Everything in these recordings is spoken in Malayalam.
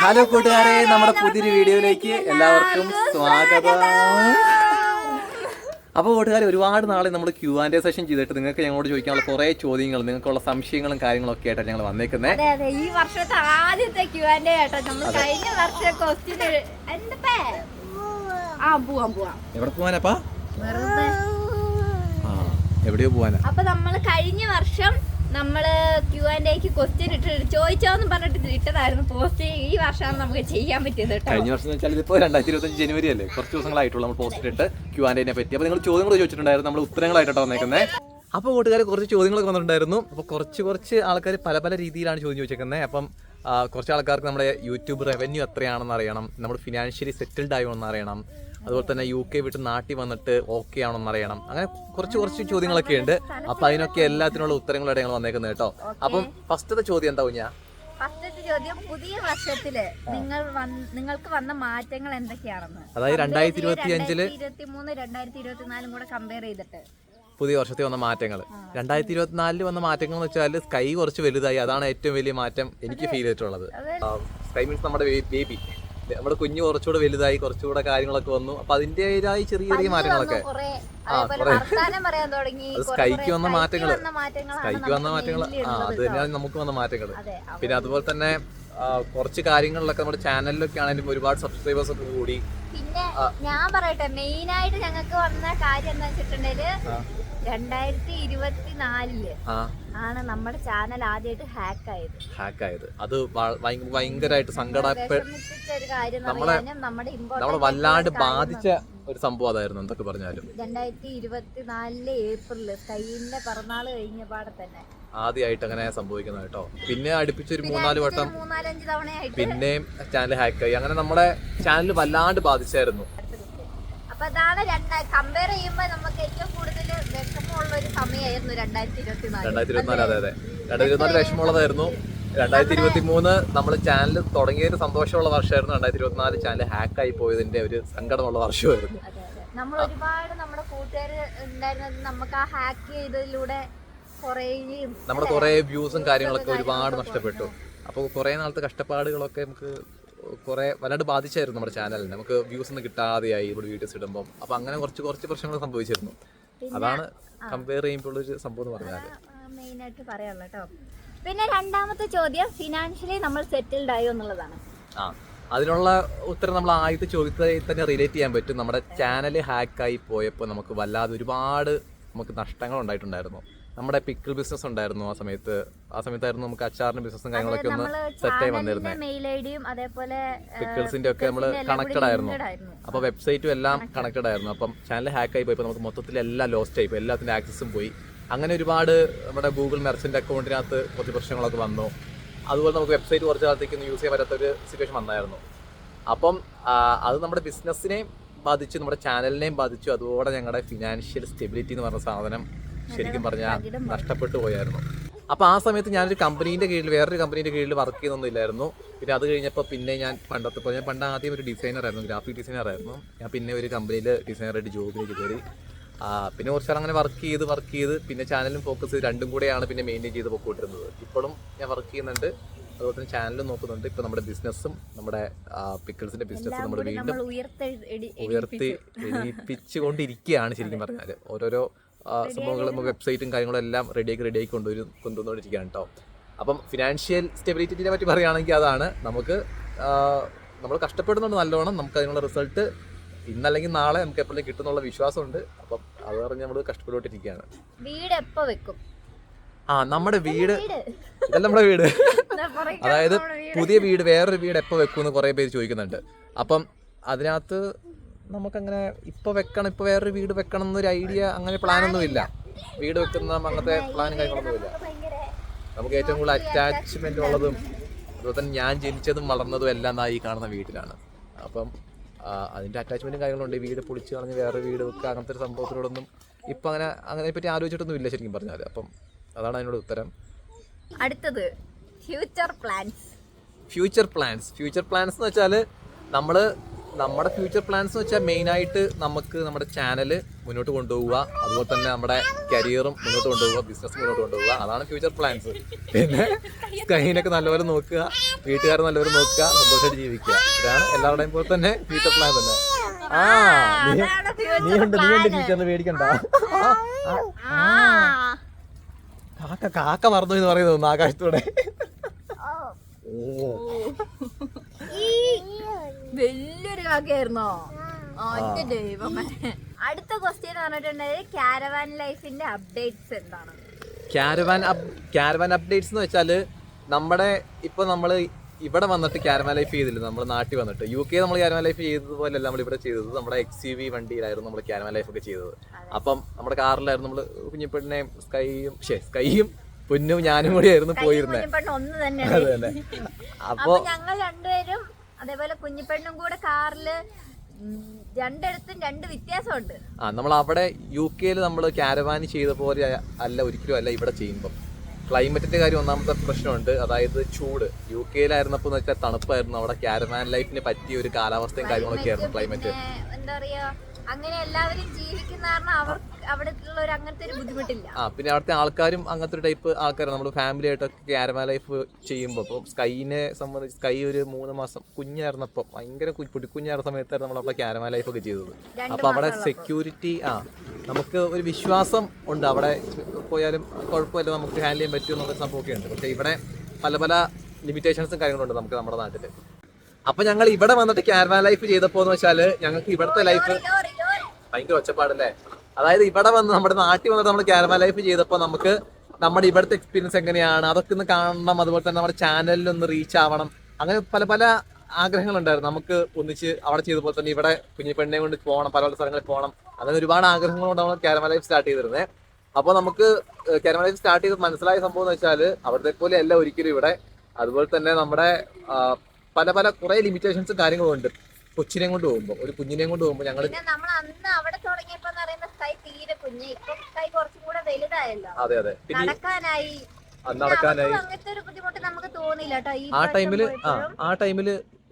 ഹലോ കൂട്ടുകാരെ നമ്മുടെ പുതിയൊരു വീഡിയോയിലേക്ക് എല്ലാവർക്കും സ്വാഗതം. അപ്പോൾ കൂട്ടുകാർ ഒരുപാട് നാളെ നമ്മൾ ക്യൂ ആൻഡ് സെഷൻ ചെയ്തിട്ട് നിങ്ങൾക്ക് ഞങ്ങളോട് ചോദിക്കാനുള്ള കുറേ ചോദ്യങ്ങൾ നിങ്ങൾക്കുള്ള സംശയങ്ങളും കാര്യങ്ങളൊക്കെ ആയിട്ടാണ് ഞങ്ങൾ വന്നേക്കുന്നത് ഈ വർഷത്തെ ആദ്യത്തെ ക്യൂ ആൻഡ് നമ്മൾ കഴിഞ്ഞ വർഷം ക്വസ്റ്റ്യൻ ആ പോവാം പോവാം. എവിടെ പോവാനപ്പാ? എവിടെയോ പോവാനാ? അപ്പൊ നമ്മൾ കഴിഞ്ഞ വർഷം നമ്മൾ ക്യു ആൻഡ് എക്ക് ക്വസ്റ്റ്യൻ ഇട്ട് ചോദിച്ചോന്ന് പറഞ്ഞിട്ട് ഇട്ടതായിരുന്നു പോസ്റ്റ് ഈ വർഷമാണ് നമുക്ക് ചെയ്യാൻ പറ്റിയത് കഴിഞ്ഞ വർഷം വെച്ചാൽ രണ്ടായിരത്തി ഇരുപത്തഞ്ച് ജനുവരി അല്ലേ? കുറച്ച് ദിവസങ്ങളായിട്ടുള്ള നമ്മൾ പോസ്റ്റ് ഇട്ട് ക്യൂ എനെ പറ്റി. അപ്പൊ നിങ്ങൾ ചോദ്യങ്ങൾ ചോദിച്ചിട്ടുണ്ടായിരുന്നു നമ്മൾ ഉത്തരങ്ങളായിട്ടോ വന്നേക്കുന്നത് അപ്പോൾ കൂട്ടുകാർ കുറച്ച് ചോദ്യങ്ങളൊക്കെ വന്നിട്ടുണ്ടായിരുന്നു. അപ്പോൾ കുറച്ച് കുറച്ച് ആൾക്കാർ പല പല രീതിയിലാണ് ചോദ്യം ചോദിച്ചേക്കുന്നത് അപ്പം കുറച്ച് ആൾക്കാർക്ക് നമ്മുടെ യൂട്യൂബ് റവന്യൂ എത്രയാണെന്ന് അറിയണം നമ്മൾ ഫിനാൻഷ്യലി സെറ്റിൽഡ് ആയോ എന്ന് അറിയണം. അതുപോലെ തന്നെ യു കെ വിട്ട് നാട്ടിൽ വന്നിട്ട് ഓക്കെ ആണോന്ന് അറിയണം. അങ്ങനെ കുറച്ച് കുറച്ച് ചോദ്യങ്ങളൊക്കെ ഉണ്ട്. അപ്പൊ അതിനൊക്കെ എല്ലാത്തിനുള്ള ഉത്തരങ്ങളോടെ ഞങ്ങൾ വന്നേക്കുന്നത് കേട്ടോ. അപ്പം ഫസ്റ്റത്തെ ചോദ്യം എന്താ കുഞ്ഞാ? ഫസ്റ്റത്തെ ചോദ്യം പുതിയ വർഷത്തിൽ നിങ്ങൾ നിങ്ങൾക്ക് വന്ന മാറ്റങ്ങൾ എന്തൊക്കെയാണെന്ന്? അതായത് രണ്ടായിരത്തി ഇരുപത്തി അഞ്ചിൽ ഇരുപത്തി മൂന്ന് രണ്ടായിരത്തി ഇരുപത്തിനാലും കൂടെ കമ്പയർ ചെയ്തിട്ട്. പുതിയ വർഷത്തിൽ വന്ന മാറ്റങ്ങൾ. രണ്ടായിരത്തി ഇരുപത്തിനാലിൽ വന്ന മാറ്റങ്ങൾ എന്ന് വെച്ചാൽ സ്കൈ കുറച്ച് വലുതായി. അതാണ് ഏറ്റവും വലിയ മാറ്റം എനിക്ക് ഫീൽ ചെയ്തിട്ടുള്ളത്. സ്കൈ മീൻസ് നമ്മുടെ ബേബി നമ്മുടെ കുഞ്ഞ് കുറച്ചുകൂടെ വലുതായി കുറച്ചുകൂടെ കാര്യങ്ങളൊക്കെ വന്നു. അപ്പൊ അതിന്റേതായി ചെറിയ ചെറിയ മാറ്റങ്ങളൊക്കെ. ആ, കുറെ. സ്കൈക്ക് വന്ന മാറ്റങ്ങൾ സ്കൈക്ക് വന്ന മാറ്റങ്ങൾ ആ അത് തന്നെയാണ് നമുക്ക് വന്ന മാറ്റങ്ങൾ പിന്നെ അതുപോലെ തന്നെ കുറച്ച് കാര്യങ്ങളിലൊക്കെ നമ്മുടെ ചാനലിലൊക്കെ ആണെങ്കിലും ഒരുപാട് സബ്സ്ക്രൈബേഴ്സ് ഒക്കെ കൂടി. പിന്നെ ഞാൻ പറയട്ടെ മെയിൻ ആയിട്ട് ഞങ്ങൾക്ക് വന്ന കാര്യം എന്താ വെച്ചിട്ടുണ്ടെങ്കിൽ ആ. രണ്ടായിരത്തി ഇരുപത്തിനാലിൽ ആണ് നമ്മുടെ ചാനൽ ആദ്യമായിട്ട് ഹാക്ക് ആയത്. ഹാക്കായത് അത് ഭയങ്കരമായിട്ട് സങ്കടപ്പെട്ട നമ്മളെ- നമ്മളെ വല്ലാണ്ട് ബാധിച്ച ഒരു സംഭവം അതായിരുന്നു എന്തൊക്കെ പറഞ്ഞാലും. രണ്ടായിരത്തി ഇരുപത്തിനാലിലെ ഏപ്രിൽ കൈയിന്റെ പിറന്നാൾ കഴിഞ്ഞ പാടെ തന്നെ. ആദ്യമായിട്ട് അങ്ങനെ സംഭവിക്കുന്നത് കേട്ടോ. പിന്നെ അടുപ്പിച്ചൊരു മൂന്നാൽ വട്ടം പിന്നെയും ചാനൽ ഹാക്ക് ആയി. അങ്ങനെ നമ്മുടെ ചാനൽ വല്ലാണ്ട് ബാധിച്ചായിരുന്നു. അപ്പൊ അതാണ് കമ്പയർ ചെയ്യുമ്പോ നമുക്ക് ഏറ്റവും കൂടുതൽ വിഷമമുള്ള ഒരു സമയമായിരുന്നു രണ്ടായിരത്തി ഇരുപത്തിനാല് രണ്ടായിരത്തി അതെ അതെ. രണ്ടായിരത്തി ഇരുപത്തിനാല് വിഷമമുള്ളതായിരുന്നു. രണ്ടായിരത്തി ഇരുപത്തി മൂന്ന് നമ്മൾ ചാനൽ തുടങ്ങിയ ഒരു സന്തോഷമുള്ള വർഷമായിരുന്നു രണ്ടായിരത്തി ഇരുപത്തിനാല് ചാനൽ ഹാക്ക് ആയി പോയതിന്റെ ഒരു സങ്കടമുള്ള വർഷമായിരുന്നു. നമ്മൾ ഒരുപാട് നമ്മുടെ കൂട്ടുകാർ ഉണ്ടായിരുന്നത് നമുക്ക് ആ ഹാക്ക് ചെയ്തതിലൂടെ നമ്മുടെ കുറെ വ്യൂസും കാര്യങ്ങളൊക്കെ ഒരുപാട് നഷ്ടപ്പെട്ടു. അപ്പോൾ കുറെ നാളത്തെ കഷ്ടപ്പാടുകളൊക്കെ നമുക്ക് കുറെ വല്ലാണ്ട് ബാധിച്ചായിരുന്നു നമ്മുടെ ചാനലിന്. നമുക്ക് വ്യൂസ് ഒന്നും കിട്ടാതെയായി ഇവിടെ വീഡിയോസ് ഇടുമ്പോൾ അപ്പോൾ അങ്ങനെ കുറച്ച് കുറച്ച് പ്രശ്നങ്ങൾ സംഭവിച്ചിരുന്നു. അതാണ് കമ്പയർ ചെയ്യുമ്പോൾ ഒരു സംഭവം പറഞ്ഞാൽ മെയിനായിട്ട് പറയാനുള്ളത് കേട്ടോ. പിന്നെ രണ്ടാമത്തെ ചോദ്യം ഫിനാൻഷ്യലി നമ്മൾ സെറ്റിൽഡ് ആയോ എന്നുള്ളതാണ്. ആ അതിനുള്ള ഉത്തരം നമ്മൾ ആദ്യത്തെ ചോദ്യത്തിൽ തന്നെ റിലേറ്റ് ചെയ്യാൻ പറ്റും. നമ്മുടെ ചാനൽ ഹാക്കായി പോയപ്പോൾ നമുക്ക് വല്ലാതെ ഒരുപാട് നമുക്ക് നഷ്ടങ്ങൾ ഉണ്ടായിട്ടുണ്ടായിരുന്നു. നമ്മുടെ പിക്കിൾ ബിസിനസ് ഉണ്ടായിരുന്നു ആ സമയത്ത്. ആ സമയത്തായിരുന്നു നമുക്ക് അച്ചാറിന്റെ ബിസിനസ്സും കാര്യങ്ങളൊക്കെ ഒന്ന് സെറ്റായി ചാനലിന്റെ വന്നിരുന്നത് മെയിൽ ഐഡിയും അതേപോലെ പിക്കിൾസിന്റെ ഒക്കെ നമ്മൾ കണക്റ്റഡ് ആയിരുന്നു. അപ്പോൾ വെബ്സൈറ്റും എല്ലാം കണക്റ്റഡ് ആയിരുന്നു. അപ്പം ചാനൽ ഹാക്ക് ആയി പോയപ്പോൾ നമുക്ക് മൊത്തത്തിൽ എല്ലാം ലോസ്റ്റ് ആയി പോയി. എല്ലാത്തിന്റെ ആക്സസും പോയി. അങ്ങനെ ഒരുപാട് നമ്മുടെ ഗൂഗിൾ മെർച്ചന്റ് അക്കൗണ്ടിനകത്ത് കുറച്ച് പ്രശ്നങ്ങളൊക്കെ വന്നു. അതുപോലെ നമുക്ക് വെബ്സൈറ്റ് കുറച്ച് കാലത്തേക്ക് യൂസ് ചെയ്യാൻ പറ്റാത്ത ഒരു സിറ്റുവേഷൻ വന്നായിരുന്നു. അപ്പം അത് നമ്മുടെ ബിസിനസ്സിനെയും ബാധിച്ചു നമ്മുടെ ചാനലിനെയും ബാധിച്ചു. അതുപോലെ ഞങ്ങളുടെ ഫിനാൻഷ്യൽ സ്റ്റെബിലിറ്റി എന്ന് പറഞ്ഞ സാധനം ശരിക്കും പറഞ്ഞാൽ നഷ്ടപ്പെട്ടു പോയായിരുന്നു. അപ്പോൾ ആ സമയത്ത് ഞാനൊരു കമ്പനീന്റെ കീഴിൽ വേറൊരു കമ്പനീന്റെ കീഴിൽ വർക്ക് ചെയ്യുന്നൊന്നുമില്ലായിരുന്നു. പിന്നെ അത് കഴിഞ്ഞപ്പോൾ പിന്നെ ഞാൻ പണ്ടത്തെ പോലെ ഞാൻ പണ്ട് ആദ്യം ഒരു ഡിസൈനർ ആയിരുന്നു ഗ്രാഫിക് ഡിസൈനർ ആയിരുന്നു. ഞാൻ പിന്നെ ഒരു കമ്പനിയിൽ ഡിസൈനറായിട്ട് ജോബിലേക്ക് കയറി. പിന്നെ കുറച്ച് അങ്ങനെ വർക്ക് ചെയ്ത് വർക്ക് ചെയ്ത് പിന്നെ ചാനലും ഫോക്കസ് ചെയ്ത് രണ്ടും കൂടെയാണ് പിന്നെ മെയിന്റെയിൻ ചെയ്ത് പൊക്കോട്ടിരുന്നത് ഇപ്പോഴും ഞാൻ വർക്ക് ചെയ്യുന്നുണ്ട്. അതുപോലെ തന്നെ ചാനലും നോക്കുന്നുണ്ട്. ഇപ്പോൾ നമ്മുടെ ബിസിനസ്സും നമ്മുടെ പിക്കിൾസിന്റെ ബിസിനസ്സും നമ്മൾ വീണ്ടും ഉയർത്തി എണീപ്പിച്ചുകൊണ്ടിരിക്കുകയാണ് ശരിക്കും പറഞ്ഞാൽ ഓരോരോ സംഭവങ്ങളും വെബ്സൈറ്റും കാര്യങ്ങളും എല്ലാം റെഡിയാക്കി റെഡിയാക്കി കൊണ്ടുവരും കൊണ്ടുവന്നുകൊണ്ടിരിക്കുകയാണ് കേട്ടോ അപ്പം ഫിനാൻഷ്യൽ സ്റ്റെബിലിറ്റിനെ പറ്റി പറയുകയാണെങ്കിൽ അതാണ് നമുക്ക് നമ്മൾ കഷ്ടപ്പെടുന്നുണ്ട് നല്ലോണം നമുക്ക് അതിനുള്ള റിസൾട്ട് ഇന്നല്ലെങ്കിൽ നാളെ നമുക്ക് എപ്പോഴും കിട്ടുന്നുള്ള വിശ്വാസമുണ്ട്. അപ്പം അത് പറഞ്ഞ് നമ്മൾ കഷ്ടപ്പെട്ടുകൊണ്ടിരിക്കുകയാണ്. വീട് എപ്പോൾ വെക്കും? ആ നമ്മുടെ വീട്. ഇതല്ല നമ്മുടെ വീട്. അതായത്. പുതിയ വീട് വേറൊരു വീട് എപ്പോൾ വെക്കുമെന്ന് കുറേ പേര് ചോദിക്കുന്നുണ്ട്. അപ്പം അതിനകത്ത് നമുക്കങ്ങനെ ഇപ്പോൾ വെക്കണം ഇപ്പോൾ വേറൊരു വീട് വെക്കണം എന്നൊരു ഐഡിയ അങ്ങനെ പ്ലാനൊന്നും ഇല്ല വീട് വെക്കുന്ന അങ്ങനത്തെ പ്ലാനും കാര്യങ്ങളൊന്നും ഇല്ല. നമുക്ക് ഏറ്റവും കൂടുതൽ അറ്റാച്ച്മെന്റ് ഉള്ളതും അതുപോലെ തന്നെ ഞാൻ ജനിച്ചതും വളർന്നതും എല്ലാം നായി ഈ കാണുന്ന വീട്ടിലാണ്. അപ്പം അതിന്റെ അതിന്റെ അറ്റാച്ച്മെന്റും കാര്യങ്ങളുണ്ട് വീട് പൊളിച്ച് കളഞ്ഞ് വേറെ വീട് വെക്കുക അങ്ങനത്തെ ഒരു സംഭവത്തിനോടൊന്നും ഇപ്പം അങ്ങനെ അങ്ങനെ പറ്റി ആലോചിച്ചിട്ടൊന്നും ഇല്ല ശരിക്കും പറഞ്ഞാൽ അപ്പം അതാണ് അതിനോട് ഉത്തരം. അടുത്തത് future plans future plans future plans എന്ന് വെച്ചാൽ നമ്മൾ നമ്മുടെ ഫ്യൂച്ചർ പ്ലാൻസ് എന്ന് വെച്ചാൽ മെയിനായിട്ട് നമുക്ക് നമ്മുടെ ചാനൽ മുന്നോട്ട് കൊണ്ടുപോവുക. അതുപോലെ തന്നെ നമ്മുടെ കരിയറും മുന്നോട്ട് കൊണ്ടുപോവുക. ബിസിനസ് മുന്നോട്ട് കൊണ്ടുപോവുക. അതാണ് ഫ്യൂച്ചർ പ്ലാൻസ് പിന്നെ കൈനൊക്കെ നല്ലപോലെ നോക്കുക. വീട്ടുകാരെ നല്ലപോലെ നോക്കുക. സന്തോഷമായിട്ട് ജീവിക്കുക. ഇതാണ് എല്ലാവരുടെയും പോലെ തന്നെ ഫ്യൂച്ചർ പ്ലാൻ തന്നെ. ആ നീ ഉണ്ട് നീ ഉണ്ട് ഫ്യൂച്ചറിന് പേടിക്കണ്ട. കാക്ക കാക്ക മറന്നു എന്ന് പറയുന്നു ആകാശത്തോടെ. ഓ. വലിയൊരു കാക്കയായിരുന്നോ ആ, എന്റെ ദൈവമേ. അടുത്ത ക്വസ്റ്റ്യൻ പറഞ്ഞിട്ടുണ്ടെങ്കിൽ കാരവാൻ ലൈഫിന്റെ അപ്ഡേറ്റ്സ് എന്താണ്? ക്യാരവാൻ ക്യാരവാൻ അപ്ഡേറ്റ്സ് എന്ന് വെച്ചാൽ നമ്മുടെ ഇപ്പൊ നമ്മൾ ഇവിടെ വന്നിട്ട് ക്യാരമ ലൈഫ് ചെയ്തില്ല. നമ്മൾ നാട്ടിൽ വന്നിട്ട്. യു കെ നമ്മൾ ക്യാരമ ലൈഫ് ചെയ്തതുപോലെയല്ല നമ്മൾ ഇവിടെ ചെയ്തത്. നമ്മുടെ എക്സ് യു വി വണ്ടിയിലായിരുന്നു നമ്മൾ ക്യാരമ ലൈഫ് ഒക്കെ ചെയ്തത്. അപ്പം നമ്മുടെ കാറിലായിരുന്നു നമ്മൾ കുഞ്ഞിപ്പെണ്ണിനെ സ്കൈയും ഷേ സ്കൈയും പൊന്നും ഞാനും കൂടി ആയിരുന്നു പോയിരുന്നത് അപ്പോ ഞങ്ങൾ രണ്ടുപേരും അതേപോലെ കുഞ്ഞിപ്പെണ്ണും കൂടെ കാറിൽ രണ്ടിടത്തും രണ്ട് വ്യത്യാസമുണ്ട്. ആ നമ്മൾ അവിടെ യു കെയിൽ നമ്മൾ കാരവാനി ചെയ്ത പോലെ അല്ല ഒരിക്കലും അല്ല ഇവിടെ ചെയ്യുമ്പോൾ ക്ലൈമറ്റിന്റെ കാര്യം ഒന്നാമത്തെ പ്രശ്നമുണ്ട്. അതായത് ചൂട്. യു കെയിലായിരുന്നപ്പോൾ എന്ന് വെച്ചാൽ തണുപ്പായിരുന്നു. അവിടെ കാരവാൻ ലൈഫിന് പറ്റിയ ഒരു കാലാവസ്ഥയും കാര്യങ്ങളൊക്കെ ആയിരുന്നു ക്ലൈമറ്റ് എന്താ പറയാ അങ്ങനെ എല്ലാവരും ജീവിക്കുന്ന കാരണം അവർക്ക് അവിടെ അങ്ങനത്തെ ഒരു ബുദ്ധിമുട്ടില്ല. ആ പിന്നെ അവിടുത്തെ ആൾക്കാരും അങ്ങനത്തെ ഒരു ടൈപ്പ് ആൾക്കാരാണ്. നമ്മൾ ഫാമിലി ആയിട്ടൊക്കെ ക്യാരമാ ലൈഫ് ചെയ്യുമ്പോൾ ഇപ്പോൾ സ്കൈനെ സംബന്ധിച്ച് സ്കൈ ഒരു മൂന്ന് മാസം കുഞ്ഞായിരുന്നപ്പോൾ ഭയങ്കര പുടിക്കുഞ്ഞായിരുന്ന സമയത്തായിരുന്നു നമ്മൾ അവിടെ ക്യാരവാൻ ലൈഫ് ഒക്കെ ചെയ്തത്. അപ്പോൾ അപ്പൊ അവിടെ സെക്യൂരിറ്റി ആ നമുക്ക് ഒരു വിശ്വാസം ഉണ്ട്. അവിടെ പോയാലും കുഴപ്പമില്ല നമുക്ക് ഹാൻഡിൽ ചെയ്യാൻ പറ്റും എന്നുള്ള സംഭവമൊക്കെ ഉണ്ട്. പക്ഷെ ഇവിടെ പല പല ലിമിറ്റേഷൻസും കാര്യങ്ങളുണ്ട് നമുക്ക് നമ്മുടെ നാട്ടിൽ. അപ്പൊ ഞങ്ങൾ ഇവിടെ വന്നിട്ട് ക്യാരവാൻ ലൈഫ് ചെയ്തപ്പോ എന്ന് വെച്ചാൽ ഞങ്ങൾക്ക് ഇവിടുത്തെ ലൈഫ്. ഭയങ്കര ഒച്ചപ്പാടല്ലേ? അതായത് ഇവിടെ വന്ന് നമ്മുടെ നാട്ടിൽ വന്നിട്ട് നമ്മൾ കേരള ലൈഫ് ചെയ്തപ്പോൾ നമുക്ക് നമ്മുടെ ഇവിടുത്തെ എക്സ്പീരിയൻസ് എങ്ങനെയാണ്? അതൊക്കെ ഒന്ന് കാണണം. അതുപോലെ തന്നെ നമ്മുടെ ചാനലിൽ ഒന്ന് റീച്ച് ആവണം. അങ്ങനെ പല പല ആഗ്രഹങ്ങളുണ്ടായിരുന്നു. നമുക്ക് ഒന്നിച്ച് അവിടെ ചെയ്ത പോലെ തന്നെ ഇവിടെ കുഞ്ഞു പെണ്ണെ കൊണ്ട് പോകണം. പല പല സ്ഥലങ്ങളിൽ പോകണം. അങ്ങനെ ഒരുപാട് ആഗ്രഹങ്ങളുണ്ട് നമ്മൾ ലൈഫ് സ്റ്റാർട്ട് ചെയ്തിരുന്നത് അപ്പോൾ നമുക്ക് കേരള ലൈഫ് സ്റ്റാർട്ട് ചെയ്ത് മനസ്സിലായ സംഭവം എന്ന് വെച്ചാൽ അവിടുത്തെ പോലെ അല്ല ഒരിക്കലും ഇവിടെ. അതുപോലെ തന്നെ നമ്മുടെ പല പല കുറേ ലിമിറ്റേഷൻസും കാര്യങ്ങളും ഉണ്ട്. കൊച്ചിനെയും കൊണ്ട് പോകുമ്പോൾ ഒരു കുഞ്ഞിനെയും കൊണ്ട് പോകുമ്പോൾ ഞങ്ങൾ പിന്നെ നമ്മൾ അന്ന് അവിടെ തുടങ്ങിയപ്പോ എന്ന് പറയുന്ന സ്കൈ തീരെ കുഞ്ഞ്. ഇപ്പൊ സ്കൈ കുറച്ചും കൂടെ വലുതായല്ലോ. അതെ അതെ. പിന്നെ ഈ- നടക്കാനായി. അത് നടക്കാനായി. നമുക്ക് അങ്ങനത്തെ ഒരു ബുദ്ധിമുട്ട് നമുക്ക് തോന്നില്ല കേട്ടോ. ഈ ആ പ്രാവശ്യം ടൈമിൽ ആ പോയപ്പോഴും. ആ ടൈമിൽ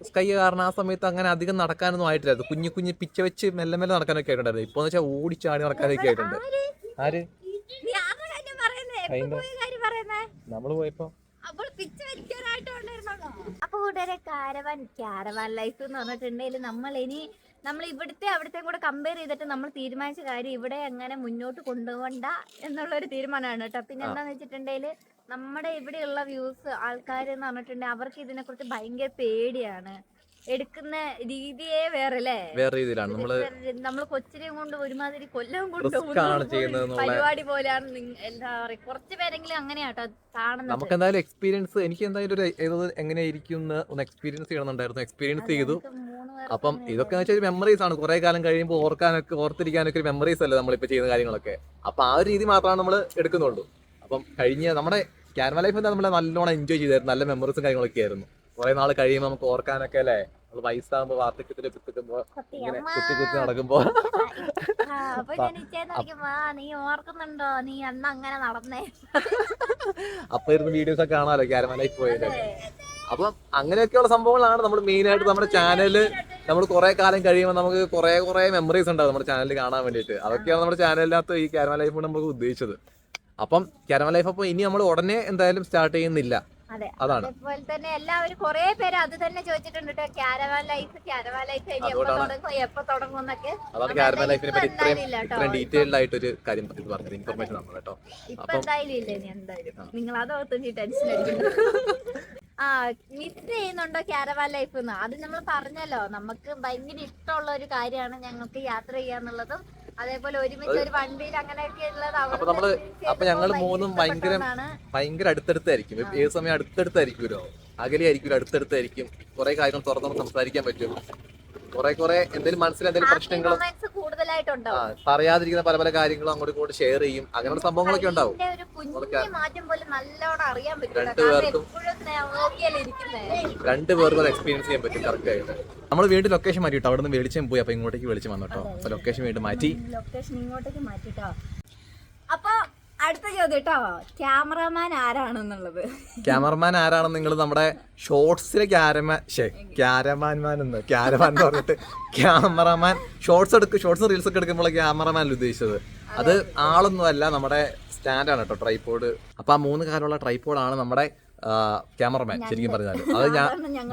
സ്കൈ കാരണം ആ സമയത്ത് അങ്ങനെ അധികം നടക്കാനൊന്നും ആയിട്ടില്ലായിരുന്നു കുഞ്ഞു കുഞ്ഞു പിച്ച വെച്ച് മെല്ലെ മെല്ലെ നടക്കാനൊക്കെ ആയിട്ടുണ്ടായിരുന്നു ഇപ്പൊ വെച്ചാൽ ഓടിച്ചാടി നടക്കാനൊക്കെ ആയിട്ടുണ്ട്. ആര്? നീ ആരുടെ കാര്യം പറയുന്നേ? എപ്പോ അതിന്റെ- പോയ കാര്യം പറയുന്നേ? നമ്മൾ പോയപ്പോ അപ്പൊ കൂട്ടുകാരെ കാരവാൻ കാരവാൻ ലൈഫ് എന്ന് പറഞ്ഞിട്ടുണ്ടെങ്കിൽ നമ്മൾ ഇനി നമ്മൾ ഇവിടുത്തെ അവിടുത്തെ കൂടെ കമ്പയർ ചെയ്തിട്ട് നമ്മൾ തീരുമാനിച്ച കാര്യം ഇവിടെ എങ്ങനെ മുന്നോട്ട് കൊണ്ടുപോകണ്ട എന്നുള്ള ഒരു തീരുമാനമാണ് കേട്ടോ. പിന്നെ എന്താന്ന് വെച്ചിട്ടുണ്ടെങ്കിൽ നമ്മുടെ ഇവിടെയുള്ള വ്യൂസ് ആൾക്കാർ എന്ന് പറഞ്ഞിട്ടുണ്ടെങ്കിൽ അവർക്ക് ഇതിനെ കുറിച്ച് ഭയങ്കര പേടിയാണ്. എടുക്കുന്ന രീതിയെ വേറെ അല്ലേ വേറെ രീതിയിലാണ്. നമ്മൾ നമ്മൾ കൊച്ചിനെയും കൊണ്ട് ഒരുമാതിരി കൊല്ലം കൊണ്ട് പരിപാടി പോലെയാണ് എന്താ പറയാ കുറച്ച് പേരെങ്കിലും അങ്ങനെയാട്ടോ കാണുന്നത്. നമുക്ക് എന്തായാലും എക്സ്പീരിയൻസ് എനിക്ക് എന്തായാലും ഒരു എന്ന് ഒന്ന് എക്സ്പീരിയൻസ് ചെയ്യണമെന്നുണ്ടായിരുന്നു. എക്സ്പീരിയൻസ് ചെയ്തു. അപ്പം ഇതൊക്കെ വെച്ചാൽ മെമ്മറീസ് ആണ്. കുറെ കാലം കഴിയുമ്പോൾ ഓർക്കാനൊക്കെ ഓർത്തിരിക്കാനൊക്കെ ഒരു മെമ്മറീസ് അല്ലേ നമ്മളിപ്പോൾ ചെയ്യുന്ന കാര്യങ്ങളൊക്കെ. അപ്പൊ ആ ഒരു രീതി മാത്രമാണ് നമ്മൾ എടുക്കുന്നുള്ളൂ. അപ്പം കഴിഞ്ഞ നമ്മുടെ ക്യാൻവ ലൈഫ് എന്താ നമ്മളെ നല്ലോണം എൻജോയ് ചെയ്തായിരുന്നു. നല്ല മെമ്മറീസും കാര്യങ്ങളൊക്കെ ആയിരുന്നു കുറെ നാൾ കഴിയുമ്പോൾ നമുക്ക് ഓർക്കാനൊക്കെ അല്ലേ? നമ്മൾ വയസ്സാകുമ്പോ വാർദ്ധക്യത്തിൽ കുത്തിക്കുമ്പോ ഇങ്ങനെ കുത്തി കുത്തി നടക്കുമ്പോ. അപ്പൊ ഞാൻ ഇച്ചേന്ന് വാ നീ ഓർക്കുന്നുണ്ടോ? നീ അന്ന് അങ്ങനെ നടന്നേ. അപ്പൊ ഇരുന്ന് വീഡിയോസ് ഒക്കെ കാണാലോ ക്യാരമലായി പോയത് അപ്പം അങ്ങനെയൊക്കെയുള്ള സംഭവങ്ങളാണ് നമ്മൾ മെയിൻ ആയിട്ട് നമ്മുടെ ചാനൽ നമ്മൾ കുറെ കാലം കഴിയുമ്പോൾ നമുക്ക് കുറെ കുറെ മെമ്മറീസ് ഉണ്ടാവും നമ്മുടെ ചാനലിൽ കാണാൻ വേണ്ടിയിട്ട്. അതൊക്കെയാണ് നമ്മുടെ ചാനലിനകത്ത് ഈ ക്യാരമ ലൈഫ് കൊണ്ട് നമുക്ക് ഉദ്ദേശിച്ചത്. അപ്പം ക്യാരമ ലൈഫ് അപ്പോൾ ഇനി നമ്മൾ ഉടനെ എന്തായാലും സ്റ്റാർട്ട് ചെയ്യുന്നില്ല. അതെ. അതേപോലെ തന്നെ എല്ലാവരും കുറെ പേര് അത് തന്നെ ചോദിച്ചിട്ടുണ്ട് കേട്ടോ ക്യാരവാൻ ലൈഫ് ക്യാരവാൻ ലൈഫ് ഇനി എപ്പോ അതുകൊണ്ടാണ് തുടങ്ങും എപ്പോ തുടങ്ങും എന്നൊക്കെ അതാണ് ക്യാരമ ലൈഫിനെ പറ്റി ഇത്രയും. ഇത്രയും ഡീറ്റെയിൽഡ് ആയിട്ടൊരു കാര്യം ഇത് പറഞ്ഞത് ഇൻഫർമേഷൻ ആണ് കേട്ടോ. ഇപ്പൊ അപ്പം- എന്തായാലും ഇല്ല ഇനി എന്തായാലും. നിങ്ങൾ ടെൻഷൻ അടിക്കുന്നു ആ മിസ് ചെയ്യുന്നുണ്ടോ ക്യാരവാൻ ലൈഫ് എന്ന്? അത് നമ്മൾ പറഞ്ഞല്ലോ നമുക്ക് ഭയങ്കര ഇഷ്ടമുള്ള ഒരു കാര്യമാണ് ഞങ്ങൾക്ക് യാത്ര ചെയ്യാന്നുള്ളതും അതേപോലെ ഒരുമിച്ച് ഒരു വണ്ടിയിൽ അപ്പൊ നമ്മൾ അപ്പൊ ഞങ്ങൾ മൂന്നും ഭയങ്കര. ഭയങ്കര അടുത്തടുത്തായിരിക്കും. ഏത് സമയം അടുത്തടുത്തായിരിക്കുമല്ലോ? അകലെ ആയിരിക്കും അടുത്തടുത്തായിരിക്കും? കുറെ കാര്യങ്ങൾ തുറന്നു സംസാരിക്കാൻ പറ്റും. കുറെ കുറെ എന്തെങ്കിലും മനസ്സിൽ എന്തെങ്കിലും പ്രശ്നങ്ങളും കൂടുതലായിട്ടുണ്ടോ? പറയാതിരിക്കുന്ന പല പല കാര്യങ്ങളും അങ്ങോട്ട് ഇങ്ങോട്ട് ഷെയർ ചെയ്യും. അങ്ങനെയുള്ള സംഭവങ്ങളൊക്കെ ഉണ്ടാവും. രണ്ടുപേർക്കും ഒരു കുഞ്ഞു മാറ്റം പോലും നല്ലോണം അറിയാൻ പറ്റില്ല. രണ്ടു കാരണം പേർക്കും എപ്പോഴും രണ്ട് പേർക്കും അത് എക്സ്പീരിയൻസ് ചെയ്യാൻ പറ്റും കറക്റ്റ് ആയിട്ട്. നമ്മൾ വീണ്ടും ലൊക്കേഷൻ മാറ്റി കേട്ടോ അവിടെ നിന്ന് വെളിച്ചം പോയി അപ്പൊ ഇങ്ങോട്ടേക്ക് വെളിച്ചം വന്നു കേട്ടോ ലൊക്കേഷൻ വീണ്ടും മാറ്റി. ലൊക്കേഷൻ ഇങ്ങോട്ടേക്ക് മാറ്റിട്ടോ. അപ്പൊ അടുത്ത ചോദ്യം കേട്ടോ ക്യാമറമാൻ ആരാണെന്നുള്ളത്? ക്യാമറമാൻ ആരാണെന്ന് നിങ്ങൾ നമ്മുടെ ഷോർട്സിലെ ക്യാരമാൻ ഷേ ക്യാരമാൻമാൻ എന്ന് ക്യാരമാൻ എന്ന് പറഞ്ഞിട്ട് ക്യാമറമാൻ ഷോർട്സ് എടുക്കും ഷോർട്സ് റീൽസ് ഒക്കെ എടുക്കുമ്പോൾ ക്യാമറമാൻ ഉദ്ദേശിച്ചത്. അത് ആളൊന്നും അല്ല നമ്മുടെ സ്റ്റാൻഡാണ് കേട്ടോ ട്രൈപോഡ് അപ്പൊ ആ മൂന്ന് കാലമുള്ള ട്രൈപോഡാണ് നമ്മുടെ ക്യാമറമാൻ ശരിക്കും പറഞ്ഞാൽ അത് ഞാൻ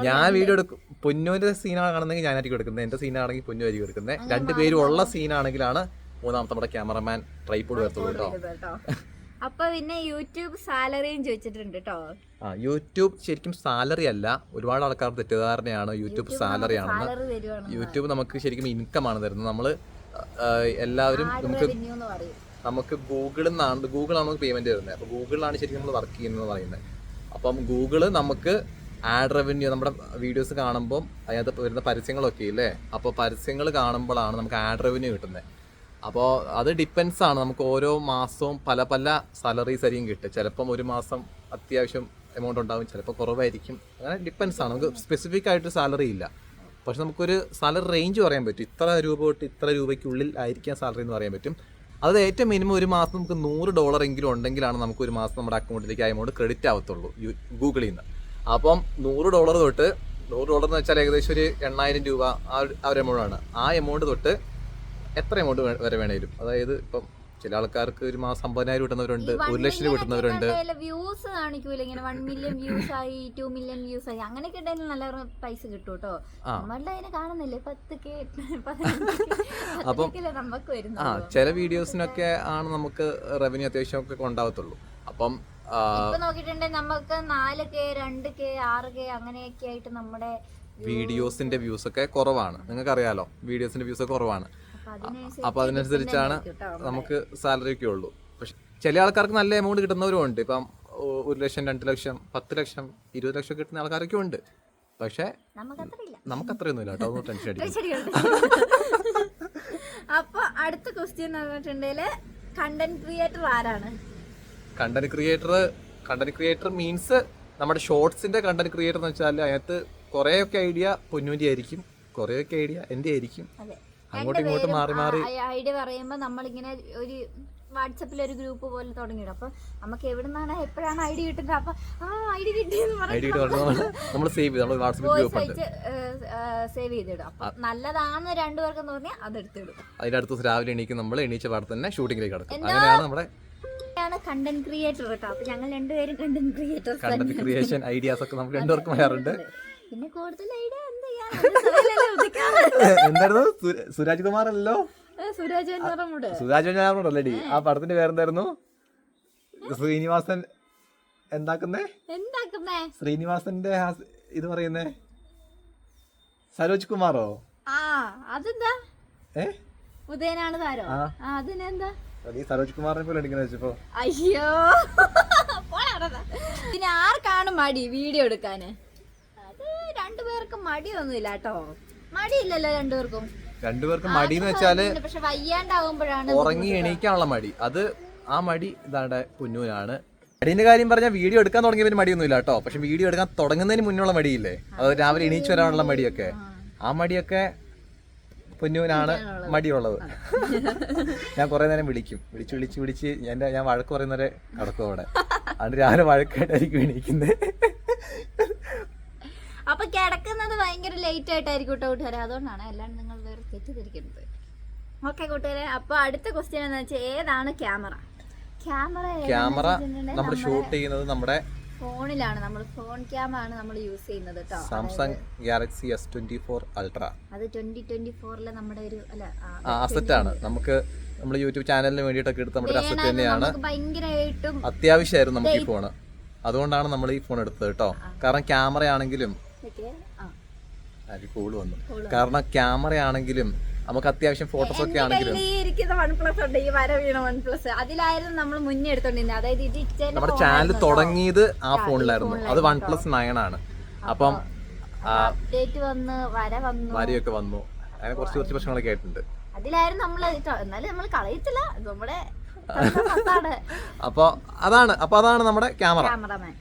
ഞാൻ വീഡിയോ എടുക്കും പൊന്നുവിന്റെ സീനാണ് കാണുന്നെങ്കിൽ ഞാനായിരിക്കും എടുക്കുന്നത്. എന്റെ സീനാണെങ്കിൽ പൊന്നു ആയിരിക്കും എടുക്കുന്നത്. രണ്ടുപേരും ഉള്ള സീനാണെങ്കിലാണ് മൂന്നാമത്തെ നമ്മുടെ ക്യാമറമാൻ ട്രൈപോഡ് വരത്തുള്ളൂ കേട്ടോ. അപ്പൊ പിന്നെ യൂട്യൂബ് സാലറിയും ചോദിച്ചിട്ടുണ്ട് കേട്ടോ. ആ യൂട്യൂബ് ശരിക്കും സാലറി അല്ല ഒരുപാട് ആൾക്കാർ തെറ്റിദ്ധാരണയാണ് യൂട്യൂബ് സാലറി ആണെന്ന് യൂട്യൂബ് നമുക്ക് ശരിക്കും ഇൻകം ആണ് തരുന്നത്. നമ്മൾ എല്ലാവരും നമുക്ക് നമുക്ക് ഗൂഗിളിൽ നിന്നാണ് ഗൂഗിളാണ് നമുക്ക് പേയ്മെന്റ് തരുന്നത്. അപ്പോൾ ഗൂഗിളിലാണ് ശരിക്കും നമ്മൾ വർക്ക് ചെയ്യുന്നത് പറയുന്നത്. അപ്പം ഗൂഗിൾ നമുക്ക് ആഡ് റവന്യൂ നമ്മുടെ വീഡിയോസ് കാണുമ്പോൾ അതിനകത്ത് വരുന്ന പരസ്യങ്ങളൊക്കെ ഇല്ലേ? അപ്പോൾ പരസ്യങ്ങൾ കാണുമ്പോഴാണ് നമുക്ക് ആഡ് റവന്യൂ കിട്ടുന്നത്. അപ്പോൾ അത് ഡിപ്പെൻസ് ആണ്. നമുക്ക് ഓരോ മാസവും പല പല സാലറീസ് ആയിരിക്കും കിട്ടുക. ചിലപ്പം ഒരു മാസം അത്യാവശ്യം എമൗണ്ട് ഉണ്ടാവും ചിലപ്പോൾ കുറവായിരിക്കും. അങ്ങനെ ഡിപ്പെൻസ് ആണ്. നമുക്ക് സ്പെസിഫിക് ആയിട്ട് സാലറി ഇല്ല. പക്ഷെ നമുക്കൊരു സാലറി റേഞ്ച് പറയാൻ പറ്റും. ഇത്ര രൂപ തൊട്ട് ഇത്ര രൂപയ്ക്കുള്ളിൽ ആയിരിക്കാം സാലറി എന്ന് പറയാൻ പറ്റും. അത് ഏറ്റവും മിനിമം ഒരു മാസം നമുക്ക് നൂറ് ഡോളർ എങ്കിലും ഉണ്ടെങ്കിലാണ് നമുക്ക് ഒരു മാസം നമ്മുടെ അക്കൗണ്ടിലേക്ക് ആ എമൗണ്ട് ക്രെഡിറ്റ് ആവത്തുള്ളൂ ഗൂഗിളിൽ നിന്ന്. അപ്പം നൂറ് ഡോളർ തൊട്ട് നൂറ് ഡോളർ എന്ന് വെച്ചാൽ ഏകദേശം ഒരു എണ്ണായിരം രൂപ ആ ഒരു എമൗണ്ട് ആണ്. ആ എമൗണ്ട് തൊട്ട് എത്ര എമൗണ്ട് വരെ വേണേലും. അതായത് ഇപ്പം ചില ആൾക്കാർക്ക് ഒരു മാസം അമ്പതിനായിരം കിട്ടുന്നവരുണ്ട് ഒരു ലക്ഷം രൂപ കിട്ടുന്നവരുണ്ട്. വ്യൂസ് കാണിക്കൂല ഇങ്ങനെ വൺ മില്യൺ വ്യൂസ് ആയി ടു മില്യൺ വ്യൂസ് ആയി. അങ്ങനെ ഉണ്ടെങ്കിൽ നല്ല പൈസ കിട്ടും കേട്ടോ. നമ്മളുടെ അതിനെ കാണുന്നില്ലേ? പത്ത് കെ പതിനഞ്ച് നമുക്ക് വരുന്നു ആ ചില വീഡിയോസിനൊക്കെ ആണ് നമുക്ക് റവന്യൂ അത്യാവശ്യം ഒക്കെ ഉണ്ടാവത്തുള്ളൂ അപ്പം നോക്കിയിട്ടുണ്ടെങ്കിൽ നമുക്ക് നാല് കെ രണ്ട് കെ ആറ് കെ അങ്ങനെയൊക്കെ ആയിട്ട് നമ്മുടെ വീഡിയോസിന്റെ വ്യൂസ് ഒക്കെ കുറവാണ്. നിങ്ങൾക്ക് അറിയാലോ വീഡിയോസിന്റെ വ്യൂസ് ഒക്കെ കുറവാണ്. അപ്പൊ അതിനനുസരിച്ച് അപ്പൊ അതിനനുസരിച്ചാണ്. നമുക്ക് സാലറി ഒക്കെ ഉള്ളൂ. പക്ഷെ ചില ആൾക്കാർക്ക് നല്ല എമൗണ്ട് കിട്ടുന്നവരും ഉണ്ട്. ഇപ്പം ഒരു ലക്ഷം രണ്ട് ലക്ഷം പത്ത് ലക്ഷം ഇരുപത് ലക്ഷം കിട്ടുന്ന ആൾക്കാരൊക്കെ ഉണ്ട്. പക്ഷേ നമുക്ക് അത്രയൊന്നുമില്ല കേട്ടോ. അതൊന്നും ടെൻഷൻ അടിക്കും അപ്പൊ അടുത്ത ക്വസ്റ്റ്യൻ കണ്ടന്റ് ക്രിയേറ്റർ ആരാണ്? Content creator content creator means നമ്മുടെ ഷോർട്സിന്റെ കണ്ടന്റ് ക്രിയേറ്റർ എന്ന് വെച്ചാൽ അതിനകത്ത് കുറേയൊക്കെ ഐഡിയ പൊന്നുവിന്റെ ആയിരിക്കും. കുറേയൊക്കെ ഐഡിയ എന്റെ ആയിരിക്കും. അങ്ങോട്ടും ഇങ്ങോട്ടും മാറി മാറി. ഐഡിയ പറയുമ്പോ നമ്മളിങ്ങനെ ഒരു വാട്സപ്പിൽ ഒരു ഗ്രൂപ്പ് പോലെ തുടങ്ങിയിടും. അപ്പൊ നമുക്ക് എവിടുന്നാണ് എപ്പോഴാണ് എപ്പോഴാണ് ഡി കിട്ടുന്നത്? അപ്പൊ ആ ഐഡിയ കിട്ടിയെന്ന് സേവ് സേവ് ചെയ്തിടും. അപ്പൊ നല്ലതാണെന്ന് രണ്ടുപേർക്കും തോന്നിയാൽ അതെടുത്തിടും. അതിന്റെ അടുത്ത രാവിലെ എണീക്കും നമ്മൾ എണീച്ച പാടത്ത് തന്നെ ഷൂട്ടിങ്ങിലേക്ക് കിടക്കും. അങ്ങനെയാണ് നമ്മുടെ കണ്ടന്റ് ക്രിയേറ്റർ കേട്ടോ അപ്പൊ ഞങ്ങൾ രണ്ടുപേരും content creators content creation ideas ഒക്കെ നമുക്ക് രണ്ടുപേർക്കും വരാറുണ്ട് പിന്നെ കൂടുതൽ. എന്തായിരുന്നു? സുരാജ് കുമാർ അല്ലല്ലോ സുരാജ് സുരാജ് കുമാറല്ലേ ആ പടത്തിന്റെ പേരെന്തായിരുന്നു? ശ്രീനിവാസൻ എന്താക്കുന്നേ? എന്താക്കുന്നേ? ശ്രീനിവാസന്റെ ഇത് പറയുന്നേ. സരോജ് കുമാറോ? ആ അതെന്താ? ഏ? ഉദയനാണ് താരോ? അതിനെന്താ? നീ സരോജ് കുമാറിനെ പോലെ അടിക്കുന്ന വെച്ചപ്പോ. അയ്യോ. പിന്നെ ആർക്കാണ് മടി വീഡിയോ എടുക്കാന്? രണ്ടുപേർക്കും മടിയൊന്നുമില്ല കേട്ടോ മടിയില്ലല്ലോ രണ്ടുപേർക്കും. രണ്ടുപേർക്കും മടി എന്ന് വെച്ചാൽ പക്ഷെ വയ്യാണ്ടാവുമ്പോഴാണ് ഉറങ്ങി എണീക്കാനുള്ള മടി. അത് ആ മടി ഇതാണ്ട് കുഞ്ഞുവിനാണ്. മടീന്റെ കാര്യം പറഞ്ഞാൽ വീഡിയോ എടുക്കാൻ തുടങ്ങിയ പിന്നെ മടിയൊന്നുമില്ല കേട്ടോ പക്ഷെ വീഡിയോ എടുക്കാൻ തുടങ്ങുന്നതിന് മുന്നുള്ള മടിയില്ലേ? അത് രാവിലെ എണീച്ചു വരാനുള്ള മടിയൊക്കെ. ആ മടിയൊക്കെ പുന്നുവിനാണ് മടിയുള്ളത്. ഞാൻ കുറെ നേരം വിളിക്കും. വിളിച്ച് വിളിച്ച് വിളിച്ച് എന്റെ ഞാൻ വഴക്ക് പറയുന്നവരെ കിടക്കും അവിടെ. അതുകൊണ്ട് രാവിലെ വഴക്കായിട്ടായിരിക്കും എണീക്കുന്നത്. കിടക്കുന്നത് ഭയങ്കര ലേറ്റ് ആയിട്ടായിരിക്കും കേട്ടോ കൂട്ടുകാരെ. അതുകൊണ്ടാണ് അല്ലാണ്ട് നിങ്ങൾ വേറെ തെറ്റിദ്ധരിക്കുന്നത് ഓക്കെ കൂട്ടുകാരെ അപ്പൊ അടുത്ത ക്വസ്റ്റ്യൻ എന്ന് വെച്ചാൽ ഏതാണ് ക്യാമറ ക്യാമറ ക്യാമറ നമ്മൾ ഷൂട്ട് ചെയ്യുന്നത് നമ്മുടെ ഫോണിലാണ് നമ്മൾ ഫോൺ ക്യാമറ ആണ് നമ്മൾ യൂസ് ചെയ്യുന്നത് കേട്ടോ Samsung Galaxy S twenty four ultra അത് ട്വന്റി ട്വന്റി ഫോറിലെ നമ്മുടെ ഒരു അല്ല അസറ്റ് ആണ്. നമുക്ക് നമ്മൾ യൂട്യൂബ് ചാനലിന് വേണ്ടിയിട്ടൊക്കെ എടുത്ത നമ്മുടെ അസറ്റ് തന്നെയാണ്. നമുക്ക് ഭയങ്കരമായിട്ടും അത്യാവശ്യമായിരുന്നു നമുക്ക് ഈ ഫോണ് അതുകൊണ്ടാണ് നമ്മൾ ഈ ഫോൺ എടുത്തത് കേട്ടോ കാരണം ക്യാമറ ആണെങ്കിലും. അതിൽ കോൾ വന്നു. കാരണം ക്യാമറ ആണെങ്കിലും നമുക്ക് അത്യാവശ്യം ഫോട്ടോസ് ഒക്കെ ആണെങ്കിലും ഇരിക്കുന്ന വൺ പ്ലസ് ഉണ്ട് ഈ വര വീണ വൺ പ്ലസ് അതിലായിരുന്നു നമ്മൾ മുന്നേ എടുത്തോണ്ടിരുന്നത്. അതായത് ഇത് നമ്മുടെ ചാനൽ തുടങ്ങിയത് ആ ഫോണിലായിരുന്നു. അത് വൺ പ്ലസ് നയൻ ആണ്. അപ്പം അപ്ഡേറ്റ് വന്ന് വര വന്നു. വരയൊക്കെ വന്നു. അങ്ങനെ കുറച്ച് കുറച്ച് പ്രശ്നങ്ങളൊക്കെ ആയിട്ടുണ്ട്. അതിലായിരുന്നു നമ്മൾ എന്നാലും നമ്മൾ കളയത്തില്ല. നമ്മുടെ അപ്പൊ അതാണ്. അപ്പൊ അതാണ് നമ്മുടെ ക്യാമറ. ക്യാമറമാൻ.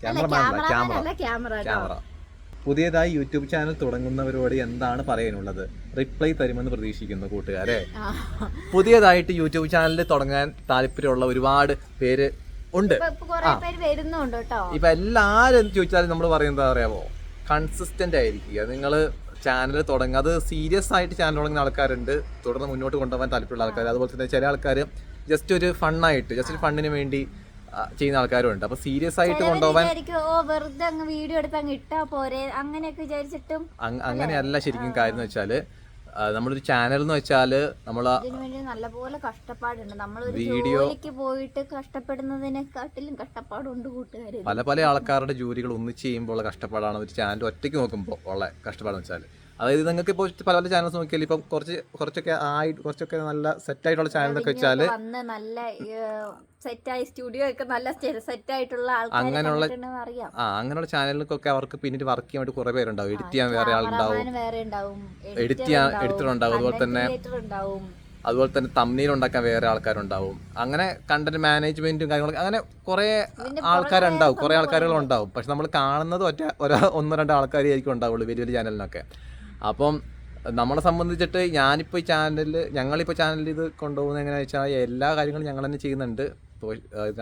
Camera camera. പുതിയതായി യൂട്യൂബ് ചാനൽ തുടങ്ങുന്നവരോട് എന്താണ് പറയാനുള്ളത്? റിപ്ലൈ തരുമെന്ന് പ്രതീക്ഷിക്കുന്നു കൂട്ടുകാരെ. പുതിയതായിട്ട് യൂട്യൂബ് ചാനൽ തുടങ്ങാൻ താല്പര്യമുള്ള ഒരുപാട് പേര് ഉണ്ട്. ഇപ്പൊ എല്ലാരും എന്ത് ചോദിച്ചാലും നമ്മൾ പറയുന്നത് അറിയാമോ കൺസിസ്റ്റന്റ് ആയിരിക്കുക. നിങ്ങൾ ചാനൽ തുടങ്ങുക. അത് സീരിയസ് ആയിട്ട് ചാനൽ തുടങ്ങുന്ന ആൾക്കാരുണ്ട്. തുടർന്ന് മുന്നോട്ട് കൊണ്ടുപോകാൻ താല്പര്യമുള്ള ആൾക്കാർ അതുപോലെ തന്നെ ചില ആൾക്കാർ ജസ്റ്റ് ഒരു ഫണ്ണായിട്ട് ജസ്റ്റ് ഒരു ഫണ്ണിന് വേണ്ടി ചെയ്യുന്ന ആൾക്കാരും ഉണ്ട് അപ്പൊ സീരിയസ് ആയിട്ട് കൊണ്ടുപോകാൻ വെറുതെ അങ്ങ് വീഡിയോ എടുത്ത് അങ്ങ് ഇട്ടാ പോരെ. അങ്ങനെയൊക്കെ വിചാരിച്ചിട്ടും അങ്- അങ്ങനെയല്ല ശരിക്കും കാര്യം എന്ന് വെച്ചാൽ നമ്മളൊരു ചാനൽ എന്ന് വെച്ചാൽ നമ്മൾ നല്ലപോലെ കഷ്ടപ്പാടുണ്ട്. നമ്മൾ വീഡിയോ- പോയിട്ട് കഷ്ടപ്പെടുന്നതിനെക്കാട്ടിലും കഷ്ടപ്പാടുണ്ട് കൂട്ടുകാർ പല പല ആൾക്കാരുടെ ജോലികൾ ഒന്നിച്ച് ചെയ്യുമ്പോൾ ഉള്ള കഷ്ടപ്പാടാണ്. ഒരു ചാനൽ ഒറ്റയ്ക്ക് നോക്കുമ്പോൾ ഉള്ള കഷ്ടപ്പാടെന്ന് വെച്ചാൽ അതായത് നിങ്ങൾക്ക് ഇപ്പോൾ പല പല ചാനൽസ് നോക്കിയാൽ ഇപ്പം കുറച്ച് കുറച്ചൊക്കെ ആയി കുറച്ചൊക്കെ നല്ല സെറ്റ് ആയിട്ടുള്ള ചാനൽ എന്നൊക്കെ വെച്ചാൽ വന്ന് നല്ല സെറ്റായി സ്റ്റുഡിയോ ഒക്കെ നല്ല സെറ്റ് ആയിട്ടുള്ള അങ്ങനെയുള്ള- ആ അങ്ങനെയുള്ള ചാനലുകൾക്കൊക്കെ അവർക്ക് പിന്നീട് വർക്ക് ചെയ്യാൻ വേണ്ടി കുറേ പേരുണ്ടാവും. എഡിറ്റ് ചെയ്യാൻ വേറെ ആളുണ്ടാവും. എഡിറ്റ് ചെയ്യാൻ എഡിറ്റർ ഉണ്ടാവും. അതുപോലെ തന്നെ അതുപോലെ തന്നെ തമ്മിൽ ഉണ്ടാക്കാൻ വേറെ ആൾക്കാരുണ്ടാവും. അങ്ങനെ കണ്ടന്റ് മാനേജ്മെന്റും കാര്യങ്ങളൊക്കെ അങ്ങനെ കുറേ ആൾക്കാരുണ്ടാവും. കുറേ ആൾക്കാരുകളുണ്ടാവും. പക്ഷെ നമ്മൾ കാണുന്നത് ഒറ്റ ഒരാ ഒന്നോ രണ്ടോ ആൾക്കാരായിരിക്കും ഉണ്ടാവുള്ളൂ. വലിയ വലിയ ചാനലിനൊക്കെ അപ്പം നമ്മളെ സംബന്ധിച്ചിട്ട് ഞാനിപ്പോൾ ഈ ചാനലിൽ ഞങ്ങളിപ്പോൾ ചാനലിൽ ഇത് കൊണ്ടുപോകുന്നത് എങ്ങനെയാണെന്ന് വെച്ചാൽ എല്ലാ കാര്യങ്ങളും ഞങ്ങൾ തന്നെ ചെയ്യുന്നുണ്ട്.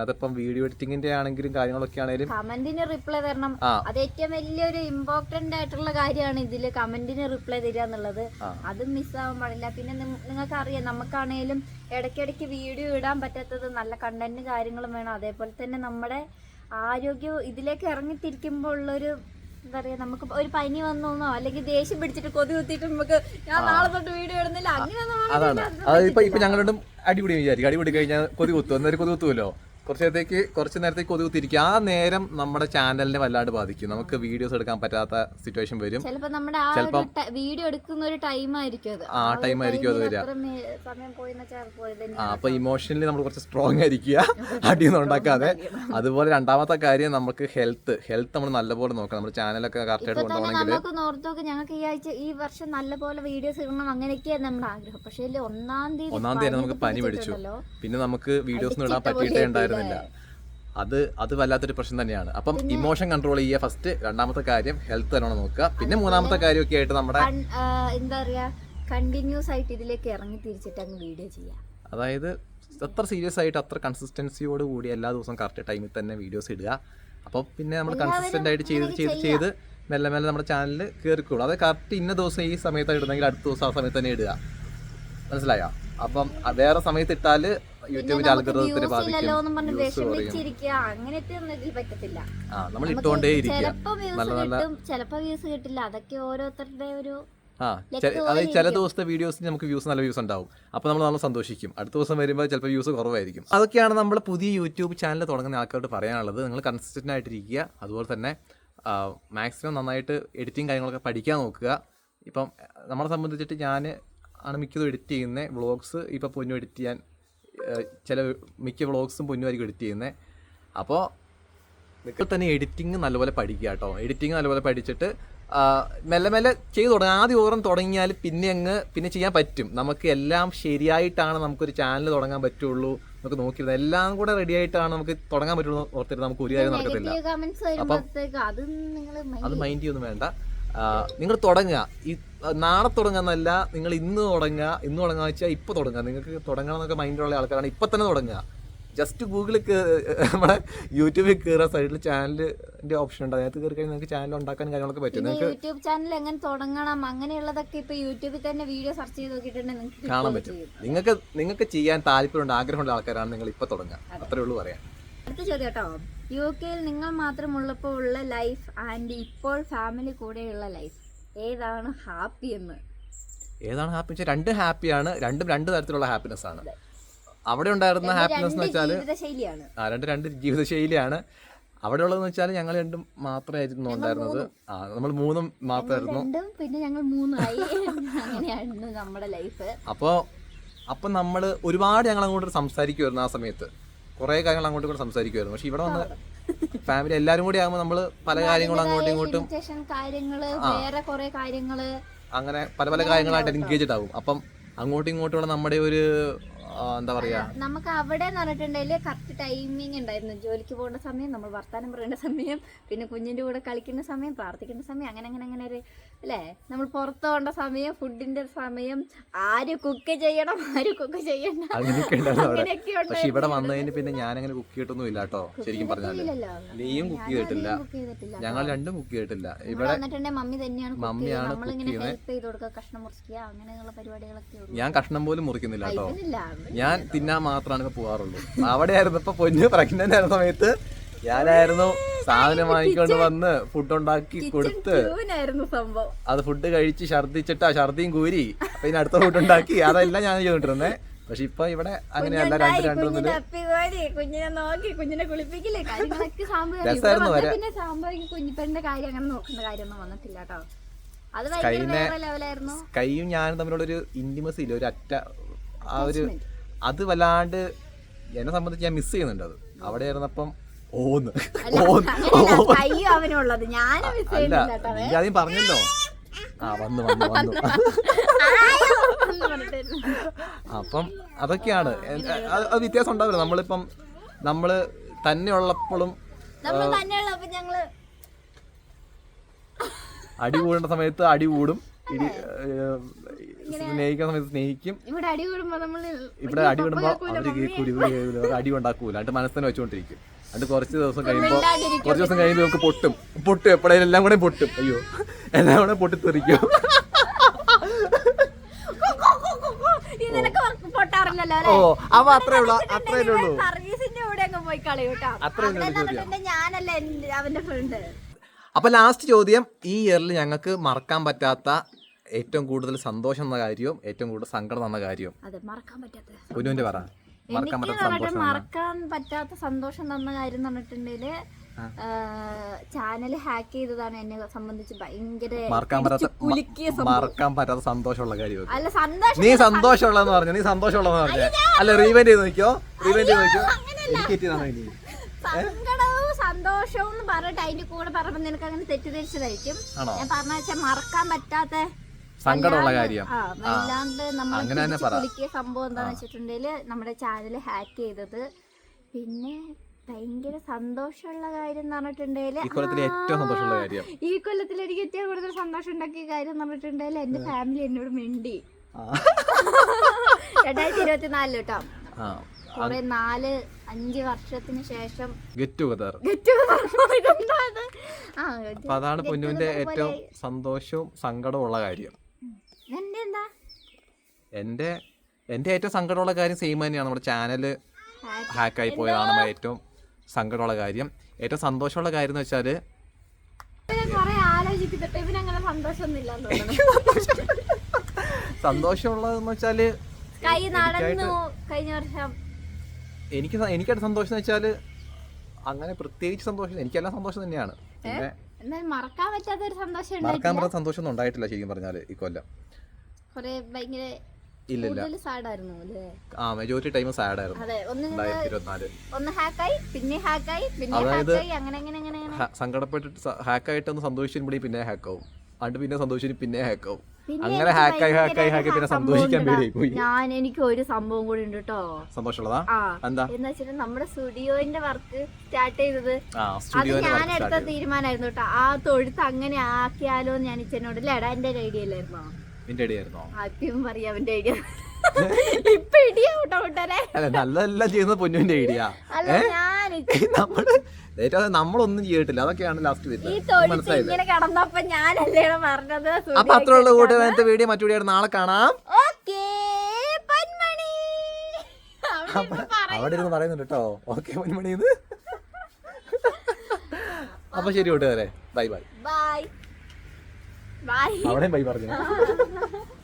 അതിപ്പം വീഡിയോ എഡിറ്റിംഗിന്റെ ആണെങ്കിലും കാര്യങ്ങളൊക്കെ ആണെങ്കിലും കമന്റിന് റിപ്ലൈ തരണം. അത് ഏറ്റവും വലിയൊരു ഇമ്പോർട്ടന്റ് ആയിട്ടുള്ള കാര്യമാണ് ഇതിൽ കമന്റിന് റിപ്ലൈ തരിക എന്നുള്ളത്. അതും അത് മിസ്സാവാൻ പാടില്ല. പിന്നെ നിങ്ങൾക്ക് അറിയാം നമുക്കാണേലും ഇടയ്ക്കിടയ്ക്ക് വീഡിയോ ഇടാൻ പറ്റാത്തത് നല്ല കണ്ടന്റ് കാര്യങ്ങളും വേണം. അതേപോലെ തന്നെ നമ്മുടെ ആരോഗ്യം ഇതിലേക്ക് ഇറങ്ങിത്തിരിക്കുമ്പോൾ ഉള്ളൊരു എന്താ പറയാ നമുക്ക് ഒരു പനി വന്നോന്നോ? അല്ലെങ്കിൽ ദേഷ്യം പിടിച്ചിട്ട് കൊതി കുത്തിയിട്ട് നമുക്ക് ഞാൻ നാളെ തൊട്ട് വീഡിയോ ഇടുന്നില്ല. അങ്ങനെ അതാണ്. അത് ഇപ്പൊ ഇപ്പൊ ഞങ്ങളുടെ അടിപൊളി വിചാരിക്കും. അടിപൊളി കഴിഞ്ഞാൽ കൊതി കുത്തു. അന്നേരം കൊതി കുത്തുമല്ലോ കുറച്ച് നേരത്തേക്ക് കുറച്ച് നേരത്തേക്ക് കൊതി കുത്തിരിക്കും ആ നേരം നമ്മുടെ ചാനലിനെ വല്ലാണ്ട് ബാധിക്കും. നമുക്ക് വീഡിയോസ് എടുക്കാൻ പറ്റാത്ത സിറ്റുവേഷൻ വരും. ചിലപ്പോൾ നമ്മുടെ ആ ഒരു വീഡിയോ എടുക്കുന്ന ഒരു ടൈം ആയിരിക്കും അത്. ആ ഒരു ടൈം ആയിരിക്കും അത് വരിക. മേ- സമയം പോയി ആ അപ്പൊ ഇമോഷണലി നമ്മൾ കുറച്ച് സ്ട്രോങ് ആയിരിക്കുക. അടിയൊന്നും ഉണ്ടാക്കാതെ. അതുപോലെ രണ്ടാമത്തെ കാര്യം നമുക്ക് ഹെൽത്ത് ഹെൽത്ത് നമ്മൾ നല്ലപോലെ നോക്കണം. നമ്മുടെ ചാനലൊക്കെ കറക്റ്റ് ആയിട്ട് ഇപ്പൊ തന്നെ കൊണ്ടുപോകണമെങ്കിൽ നമുക്ക് ഞങ്ങൾക്ക് ഈ ആഴ്ച ഈ വർഷം നല്ലപോലെ വീഡിയോസ് ഇടണം അങ്ങനെയൊക്കെയായിരുന്നു നമ്മുടെ ആഗ്രഹം. പക്ഷേ ഇതിൽ ഒന്നാം തീയതി ഒന്നാം തീയതി നമുക്ക് പനി പിടിച്ചു. പിടിച്ചിട്ടുണ്ടല്ലോ. പിന്നെ നമുക്ക് വീഡിയോസ് ഇടാൻ പറ്റിയിട്ടേ പോലെ ഉണ്ടായിരുന്നില്ല അത് അത് വല്ലാത്തൊരു പ്രശ്നം തന്നെയാണ്. അപ്പം ഇമോഷൻ കൺട്രോൾ ചെയ്യുക ഫസ്റ്റ് രണ്ടാമത്തെ കാര്യം ഹെൽത്ത് നല്ലോണം നോക്കുക. പിന്നെ മൂന്നാമത്തെ കാര്യം ഒക്കെ ആയിട്ട് നമ്മുടെ എന്താ പറയാ കണ്ടിന്യൂസ് ആയിട്ട് ഇതിലേക്ക് ഇറങ്ങി തിരിച്ചിട്ട് അങ്ങ് വീഡിയോ ചെയ്യാം അതായത് അത്ര സീരിയസ് ആയിട്ട് അത്ര കൺസിസ്റ്റൻസിയോട് കൂടി എല്ലാ ദിവസവും കറക്റ്റ് ടൈമിൽ തന്നെ വീഡിയോസ് ഇടുക. അപ്പോൾ പിന്നെ നമ്മൾ കൺസിസ്റ്റന്റ് ആയിട്ട് ചെയ്ത് ചെയ്ത് ചെയ്ത് മെല്ലെ മെല്ലെ നമ്മുടെ ചാനലിൽ കയറിക്കോളും അത് കറക്റ്റ് ഇന്ന ദിവസം ഈ സമയത്താണ് ഇടുന്നെങ്കിൽ അടുത്ത ദിവസം ആ സമയത്ത് തന്നെ ഇടുക. മനസ്സിലായോ? അപ്പം വേറെ സമയത്ത് ഇട്ടാൽ യൂട്യൂബിന്റെ അങ്ങനത്തെ പറ്റത്തില്ല. നമ്മൾ നല്ല നല്ല ചിലപ്പോ വ്യൂസ് കിട്ടില്ല. അതൊക്കെ ഓരോരുത്തരുടെ ഒരു ആ അതായത് ചില ദിവസത്തെ വീഡിയോസിന് നമുക്ക് വ്യൂസ് നല്ല വ്യൂസ് ഉണ്ടാവും. അപ്പോൾ നമ്മൾ നമ്മൾ സന്തോഷിക്കും. അടുത്ത ദിവസം വരുമ്പോൾ ചിലപ്പോൾ വ്യൂസ് കുറവായിരിക്കും. അതൊക്കെയാണ് നമ്മൾ പുതിയ യൂട്യൂബ് ചാനൽ തുടങ്ങുന്ന ആൾക്കാരോട് പറയാനുള്ളത്. നിങ്ങൾ കൺസിസ്റ്റന്റ് ആയിട്ടിരിക്കുക. അതുപോലെ തന്നെ മാക്സിമം നന്നായിട്ട് എഡിറ്റിംഗ് കാര്യങ്ങളൊക്കെ പഠിക്കാൻ നോക്കുക. ഇപ്പം നമ്മളെ സംബന്ധിച്ചിട്ട് ഞാൻ ആണ് മിക്കതും എഡിറ്റ് ചെയ്യുന്നത്. വ്ളോഗ്സ് ഇപ്പോൾ പൊന്നു എഡിറ്റ് ചെയ്യാൻ ചില മിക്ക വ്ളോഗ്സും പൊന്നുമായിരിക്കും എഡിറ്റ് ചെയ്യുന്നത് അപ്പോൾ നിങ്ങൾ തന്നെ എഡിറ്റിംഗ് നല്ലപോലെ പഠിക്കുക കേട്ടോ. എഡിറ്റിംഗ് നല്ലപോലെ പഠിച്ചിട്ട് മെല്ലെ മെല്ലെ ചെയ്തു തുടങ്ങുക ആദ്യം ഓരം തുടങ്ങിയാൽ പിന്നെ അങ്ങ് പിന്നെ ചെയ്യാൻ പറ്റും. നമുക്ക് എല്ലാം ശരിയായിട്ടാണ് നമുക്കൊരു ചാനൽ തുടങ്ങാൻ പറ്റുള്ളൂ. നമുക്ക് നോക്കിയിരുന്നത് എല്ലാം കൂടെ റെഡി ആയിട്ടാണ് നമുക്ക് തുടങ്ങാൻ പറ്റുള്ളൂ ഓർത്തിട്ട് നമുക്ക് ഒരു കാര്യം നടക്കത്തില്ല. അപ്പം അത് മൈൻഡ് ചെയ്യൊന്നും വേണ്ട. നിങ്ങൾ തുടങ്ങുക. ഈ നാളെ തുടങ്ങുന്നല്ല നിങ്ങൾ ഇന്ന് തുടങ്ങുക ഇന്ന് തുടങ്ങുക വെച്ചാൽ ഇപ്പോൾ തുടങ്ങുക. നിങ്ങൾക്ക് തുടങ്ങണം എന്നൊക്കെ മൈൻഡുള്ള ആൾക്കാരാണ് ഇപ്പം തന്നെ തുടങ്ങുക. ജസ്റ്റ് ഗൂഗിളിൽ നമ്മുടെ യൂട്യൂബിൽ കയറുക സൈഡിൽ ചാനലിന്റെ ഓപ്ഷൻ ഉണ്ട്. അതിനകത്ത് കയറി കഴിഞ്ഞാൽ നിങ്ങൾക്ക് ചാനൽ ഉണ്ടാക്കാൻ കാര്യങ്ങളൊക്കെ പറ്റും. നിങ്ങൾക്ക് യൂട്യൂബ് ചാനൽ എങ്ങനെ തുടങ്ങണം? അങ്ങനെയുള്ളതൊക്കെ ഇപ്പൊ യൂട്യൂബിൽ തന്നെ വീഡിയോ സെർച്ച് ചെയ്ത് നോക്കിയിട്ടുണ്ടെങ്കിൽ നിങ്ങൾക്ക് കാണാൻ പറ്റും. നിങ്ങൾക്ക് നിങ്ങൾക്ക് ചെയ്യാൻ താല്പര്യമുണ്ട് ആഗ്രഹമുള്ള ആൾക്കാരാണ് നിങ്ങൾ ഇപ്പൊ തുടങ്ങുക അത്രേ ഉള്ളൂ പറയാൻ. അടുത്ത ചോദ്യം കേട്ടോ. യു കെയിൽ നിങ്ങൾ മാത്രമുള്ളപ്പോൾ ഉള്ള ലൈഫ് ആൻഡ് ഇപ്പോൾ ഫാമിലി കൂടെയുള്ള ലൈഫ്. ഏതാണ് ഹാപ്പി എന്ന്? ഏതാണ് ഹാപ്പി വെച്ചാൽ രണ്ട് ഹാപ്പിയാണ് രണ്ടും രണ്ട് തരത്തിലുള്ള ഹാപ്പിനെസ് ആണ്. അവിടെ ഉണ്ടായിരുന്ന ഹാപ്പിനെസ് എന്ന് വെച്ചാൽ ആ രണ്ട് രണ്ട് ജീവിതശൈലിയാണ്. അവിടെ ഉള്ളതെന്ന് വെച്ചാൽ ഞങ്ങൾ രണ്ടും മാത്രമായിരുന്നു ഉണ്ടായിരുന്നത്. ആ നമ്മൾ മൂന്നും മാത്രമായിരുന്നു. പിന്നെ ഞങ്ങൾ മൂന്നായി. അങ്ങനെയായിരുന്നു നമ്മുടെ ലൈഫ്. അപ്പോൾ അപ്പം നമ്മൾ ഒരുപാട് ഞങ്ങൾ അങ്ങോട്ട് സംസാരിക്കുമായിരുന്നു ആ സമയത്ത്. കുറേ കാര്യങ്ങൾ അങ്ങോട്ടും ഇങ്ങോട്ടും സംസാരിക്കുമായിരുന്നു പക്ഷെ ഇവിടെ വന്ന് ഫാമിലി എല്ലാരും കൂടി ആകുമ്പോൾ നമ്മൾ പല കാര്യങ്ങളും അങ്ങോട്ടും ഇങ്ങോട്ടും കാര്യങ്ങൾ വേറെ കുറെ കാര്യങ്ങൾ. അങ്ങനെ പല പല കാര്യങ്ങളായിട്ട് എൻഗേജ്ഡ് ആകും അപ്പം അങ്ങോട്ടും ഇങ്ങോട്ടും നമ്മുടെ ഒരു എന്താ പറയാ? നമുക്ക് അവിടെ പറഞ്ഞിട്ടുണ്ടെങ്കിൽ കറക്റ്റ് ടൈമിംഗ് ഉണ്ടായിരുന്നു. ജോലിക്ക് പോകേണ്ട സമയം നമ്മൾ വർത്താനം പറയേണ്ട സമയം പിന്നെ കുഞ്ഞിന്റെ കൂടെ കളിക്കുന്ന സമയം പ്രാർത്ഥിക്കുന്ന സമയം അങ്ങനെ അങ്ങനെ അങ്ങനെ ഒരു അല്ലേ? നമ്മൾ പുറത്ത് പോകേണ്ട സമയം ഫുഡിന്റെ സമയം ആര് കുക്ക് ചെയ്യണം ആര് കുക്ക് ചെയ്യണം അങ്ങനെയൊക്കെ ഉണ്ടായിരുന്നു അവിടെ. അങ്ങനെയൊക്കെ ഉണ്ട് പക്ഷെ ഇവിടെ വന്നതിന് പിന്നെ ഞാൻ അങ്ങനെ കുക്ക് ചെയ്തിട്ടൊന്നും ഇല്ല കേട്ടോ ശരിക്കും പറഞ്ഞാൽ. നീയും കുക്ക് ചെയ്തിട്ടില്ല. ഞങ്ങൾ രണ്ടും കുക്ക് ചെയ്തിട്ടില്ല. ഇവിടെ മമ്മി തന്നെയാണ് മമ്മിയാണ് ഞാൻ കഷ്ണം പോലും മുറിക്കുന്നില്ല കേട്ടോ. ഞാൻ തിന്നാൻ മാത്രമാണ് പോവാറുള്ളൂ അവിടെ ആയിരുന്നു ഇപ്പൊ പൊന്നു പ്രഗ്നന്റ് ആയിരുന്ന സമയത്ത് ഞാനായിരുന്നു സാധനം വാങ്ങിക്കൊണ്ട് വന്ന് ഫുഡ് ഉണ്ടാക്കി കൊടുത്ത്. അത് ഫുഡ് കഴിച്ച് ഛർദിച്ചിട്ട് ആ ഛർദിയും കൂരി. അപ്പൊ ഇനി അടുത്ത ഫുഡ് ഉണ്ടാക്കി അതെല്ലാം ഞാൻ ചെയ്തോണ്ടിരുന്നേ പക്ഷെ ഇപ്പൊ ഇവിടെ അങ്ങനെയല്ല. രണ്ട് രണ്ടു കുഞ്ഞിനെ നോക്കി കുഞ്ഞിനെ കുളിപ്പിക്കില്ലേ? വരെ. പിന്നെ കുഞ്ഞിപ്പന്റെ കാര്യം അങ്ങനെ നോക്കുന്ന കാര്യമൊന്നും വന്നിട്ടില്ല കേട്ടോ. കൈനെ- കൈയും ഞാനും തമ്മിലുള്ളൊരു ഇന്റിമസി ഇല്ല. ഒരു അറ്റ ആ ഒരു അത് വല്ലാണ്ട് എന്നെ സംബന്ധിച്ച് ഞാൻ മിസ് ചെയ്യുന്നുണ്ട് അത്. അവിടെ ആയിരുന്നപ്പം ഓന്ന്. ഓന്ന്. അയ്യോ കയ്യും അവനുള്ളത്. ഞാനും അല്ല നീ ആദ്യം പറഞ്ഞല്ലോ. ആ വന്നു വന്നു വന്നു. അപ്പം അതൊക്കെയാണ്. അത് വ്യത്യാസം ഉണ്ടാവില്ല. നമ്മളിപ്പം നമ്മൾ തന്നെ ഉള്ളപ്പോഴും അടി കൂടേണ്ട സമയത്ത് അടി കൂടും. ഇടി സ്നേഹിക്കുന്ന സമയത്ത് സ്നേഹിക്കും. ഇവിടെ അടി കൂടുമ്പോ അവർ കേൾക്കൂല അടി ഉണ്ടാക്കൂല. എന്നിട്ട് മനസ്സിനെ വെച്ചോണ്ടിരിക്കും. എന്നിട്ട് കുറച്ച് ദിവസം കഴിയുമ്പോൾ കുറച്ച് ദിവസം കഴിയുമ്പോൾ നമുക്ക് പൊട്ടും. പൊട്ടും എപ്പോഴും എല്ലാം കൂടെ പൊട്ടും. അയ്യോ എല്ലാം കൂടെ പൊട്ടിത്തെറിക്കും തെറിക്കും. ഓ അവ അത്രേ ഉള്ളൂ അത്രേ ഉള്ളൂ. അത്രേ ഉള്ളൂ അപ്പൊ ലാസ്റ്റ് ചോദ്യം ഈ ഇയറിൽ ഞങ്ങൾക്ക് മറക്കാൻ പറ്റാത്ത ഏറ്റവും കൂടുതൽ സന്തോഷം എന്ന കാര്യവും ഏറ്റവും കൂടുതൽ സങ്കടം എന്ന കാര്യവും? പൊന്നുവിന്റെ പറ. എനിക്ക്? മറക്കാൻ പറ്റാത്ത സന്തോഷം തന്ന കാര്യം എന്ന് പറഞ്ഞിട്ടുണ്ടെങ്കിൽ ചാനൽ ഹാക്ക് ചെയ്തതാണ് എന്നെ സംബന്ധിച്ച് ഭയങ്കര മറക്കാൻ പറ്റാത്ത മറക്കാൻ സന്തോഷമുള്ള കാര്യം അല്ല സന്തോഷം നീ സന്തോഷമുള്ളതെന്ന് പറഞ്ഞു? നീ സന്തോഷമുള്ളതെന്ന് പറഞ്ഞു? അല്ല റീവെന്റ് ചെയ്ത് നോക്കിയോ? റീവെന്റ് ചെയ്ത് നോക്കിയോ? എനിക്ക് തെറ്റിയതാണോ ഇനി? സങ്കടവും സന്തോഷവും പറഞ്ഞിട്ട് അതിന്റെ കൂടെ പറഞ്ഞപ്പോ നിനക്ക് അങ്ങനെ തെറ്റിദ്ധരിച്ചതായിരിക്കും. ഞാൻ പറഞ്ഞ വെച്ചാൽ മറക്കാൻ പറ്റാത്ത സങ്കടമുള്ള കാര്യം. അങ്ങനെ തന്നെ പറ. സംഭവം എന്താന്ന് വെച്ചിട്ടുണ്ടെങ്കിൽ നമ്മുടെ ചാനൽ ഹാക്ക് ചെയ്തത്. പിന്നെ ഭയങ്കര സന്തോഷമുള്ള കാര്യം എന്ന് പറഞ്ഞിട്ടുണ്ടെങ്കിൽ ഈ കൊല്ലത്തിലെ ഏറ്റവും സന്തോഷമുള്ള കാര്യം. ഈ കൊല്ലത്തിൽ എനിക്ക് ഏറ്റവും കൂടുതൽ സന്തോഷം ഉണ്ടാക്കിയ കാര്യം എന്ന് പറഞ്ഞിട്ടുണ്ടെങ്കിൽ എന്റെ ഫാമിലി എന്നോട് മിണ്ടി. രണ്ടായിരത്തി ഇരുപത്തിനാലിൽ കേട്ടോ. കുറെ നാല് അഞ്ച് വർഷത്തിന് ശേഷം ഗെറ്റ് ടുഗദർ അതാണ് പൊന്നുവിന്റെ ഏറ്റവും സന്തോഷവും സങ്കടവും ഉള്ള കാര്യം. എന്റെ എന്റെ ഏറ്റവും സങ്കടമുള്ള കാര്യം സെയിം തന്നെയാണ്. നമ്മുടെ ചാനൽ. ഹാക്കായി പോയതാണ് നമ്മുടെ ഏറ്റവും സങ്കടമുള്ള കാര്യം. ഏറ്റവും സന്തോഷമുള്ള കാര്യം എന്ന് വെച്ചാൽ സന്തോഷമുള്ളതെന്ന് വെച്ചാൽ എനിക്ക് എനിക്കായിട്ട് സന്തോഷം എന്ന് വെച്ചാൽ അങ്ങനെ പ്രത്യേകിച്ച് സന്തോഷം എനിക്കെല്ലാം സന്തോഷം തന്നെയാണ്. പിന്നെ മറക്കാൻ പറ്റാത്ത ഒരു സന്തോഷം മറക്കാൻ ഉണ്ടായിട്ടില്ല. ശരിക്കും പറഞ്ഞാൽ ഈ കൊല്ലം. കൊറേ ഭയങ്കര ഇല്ലില്ല. സാഡായിരുന്നു അല്ലേ? ആ മെജോറിറ്റി ടൈം സാഡ് ആയിരുന്നു സങ്കടപ്പെട്ടിട്ട് ഹാക്കായിട്ട് ഒന്ന് സന്തോഷിക്കുമ്പോഴേ പിന്നെ ഹാക്കാവും. അണ്ട് പിന്നെ സന്തോഷിച്ചിട്ട് പിന്നെ ഹാക്കാവും. അങ്ങനെ ഹാക്കായി ഹാക്കായി ഹാക്കി പിന്നെ സന്തോഷിക്കാൻ. പോയി ഞാൻ എനിക്ക് ഒരു സംഭവം കൂടി ഉണ്ട് കേട്ടോ സന്തോഷമുള്ളതാ? എന്താ? എന്ന് വെച്ചാൽ നമ്മുടെ സ്റ്റുഡിയോന്റെ വർക്ക് സ്റ്റാർട്ട് ചെയ്തത് അത് ഞാൻ എടുത്ത തീരുമാനമായിരുന്നു കേട്ടോ ആ തൊഴുത്ത് അങ്ങനെ ആക്കിയാലോ എന്ന് ഞാൻ ഇച്ചനോട് ലേടാ എന്റെ ഐഡിയ അല്ലായിരുന്നോ നിന്റെ ഇടയായിരുന്നോ ആദ്യം പറയാം അവന്റെ ഐഡിയ. ഇപ്പൊ കേട്ടോ കൂട്ടരെ അല്ല നല്ലതെല്ലാം ചെയ്യുന്നത് പൊന്നുവിന്റെ ഐഡിയ. അല്ല ഞാൻ ഇത് നമ്മൾ ഏറ്റവും നമ്മളൊന്നും ചെയ്തിട്ടില്ല. അതൊക്കെയാണ് ലാസ്റ്റ് ഈ മനസ്സിലായില്ലേ? ഇങ്ങനെ കടന്നപ്പോ ഞാനല്ലേ പറഞ്ഞത്? അപ്പൊ അത്രയുള്ള കൂട്ടുകാരത്തെ വീഡിയോ മറ്റു വീഡിയോ നാളെ കാണാം. ഓക്കേ പൊന്മണി. അവിടെ ഇരുന്ന് പറയുന്നുണ്ട് കേട്ടോ. ഓക്കെ പൊന്മണി അപ്പൊ ശരി കൂട്ടുകാരെ ബൈ ബൈ. ബൈ. അവിടെയും ബൈ പറഞ്ഞു?